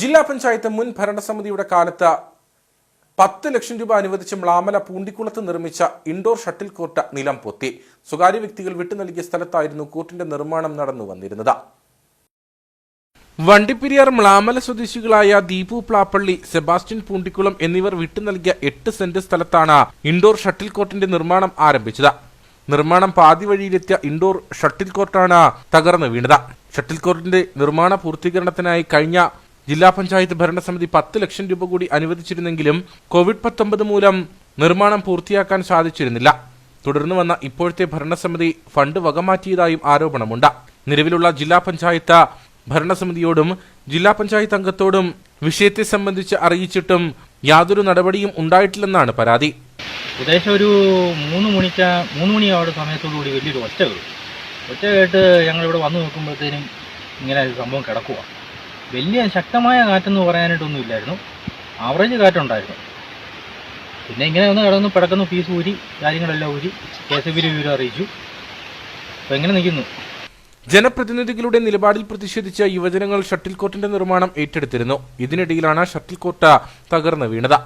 ജില്ലാ പഞ്ചായത്ത് മുൻ ഭരണസമിതിയുടെ കാലത്ത് പത്ത് ലക്ഷം രൂപ അനുവദിച്ച് മ്ലാമല പൂണ്ടിക്കുളത്ത് നിർമ്മിച്ച ഇൻഡോർ ഷട്ടിൽ കോർട്ട് നിലം പൊത്തി. സ്വകാര്യ വ്യക്തികൾ വിട്ടു നൽകിയ സ്ഥലത്തായിരുന്നു കോർട്ടിന്റെ നിർമ്മാണം നടന്നു വന്നിരുന്നത്. വണ്ടിപ്പെരിയാർ മ്ലാമല സ്വദേശികളായ ദീപു പ്ലാപ്പള്ളി സെബാസ്റ്റ്യൻ പൂണ്ടിക്കുളം എന്നിവർ വിട്ടു നൽകിയ എട്ട് സെന്റ് സ്ഥലത്താണ് ഇൻഡോർ ഷട്ടിൽ കോർട്ടിന്റെ നിർമ്മാണം ആരംഭിച്ചത്. നിർമ്മാണം പാതി വഴിയിലെത്തിയ ഇൻഡോർ ഷട്ടിൽ കോർട്ടാണ് തകർന്നു വീണത്. ഷട്ടിൽ കോർട്ടിന്റെ നിർമ്മാണ പൂർത്തീകരണത്തിനായി കഴിഞ്ഞ ജില്ലാ പഞ്ചായത്ത് ഭരണസമിതി പത്ത് ലക്ഷം രൂപ കൂടി അനുവദിച്ചിരുന്നെങ്കിലും കോവിഡ് പത്തൊമ്പത് മൂലം നിർമ്മാണം പൂർത്തിയാക്കാൻ സാധിച്ചിരുന്നില്ല. തുടർന്ന് വന്ന ഇപ്പോഴത്തെ ഭരണസമിതി ഫണ്ട് വകമാറ്റിയതായും ആരോപണമുണ്ട്. നിലവിലുള്ള ജില്ലാ പഞ്ചായത്ത് ഭരണസമിതിയോടും ജില്ലാ പഞ്ചായത്ത് അംഗത്തോടും വിഷയത്തെ സംബന്ധിച്ച് അറിയിച്ചിട്ടും യാതൊരു നടപടിയും ഉണ്ടായിട്ടില്ലെന്നാണ് പരാതി. ഏകദേശം ഒരു മൂന്ന് മണിക്ക് മൂന്ന് മണിയാവുന്ന സമയത്തോടു കൂടി വലിയൊരു ഒച്ച കേട്ടു. ഒച്ച കേട്ട് ഞങ്ങളിവിടെ വന്നു നോക്കുമ്പോഴത്തേനും ഇങ്ങനെ ഒരു സംഭവം കിടക്കുക വലിയ ശക്തമായ കാറ്റെന്ന് പറയാനായിട്ടൊന്നും ഇല്ലായിരുന്നു. ആവറേജ് കാറ്റുണ്ടായിരുന്നു. പിന്നെ ഇങ്ങനെ ഒന്ന് കിടന്നു പിടക്കുന്നു ഫീസ് ഊരി കാര്യങ്ങളെല്ലാം ഊരി കെ എസ് ബി വിവരം അറിയിച്ചു. അപ്പം എങ്ങനെ നിൽക്കുന്നു? ജനപ്രതിനിധികളുടെ നിലപാടിൽ പ്രതിഷേധിച്ച യുവജനങ്ങൾ ഷട്ടിൽ കോർട്ടിന്റെ നിർമ്മാണം ഏറ്റെടുത്തിരുന്നു. ഇതിനിടയിലാണ് ഷട്ടിൽ കോർട്ട് തകർന്നു വീണത്.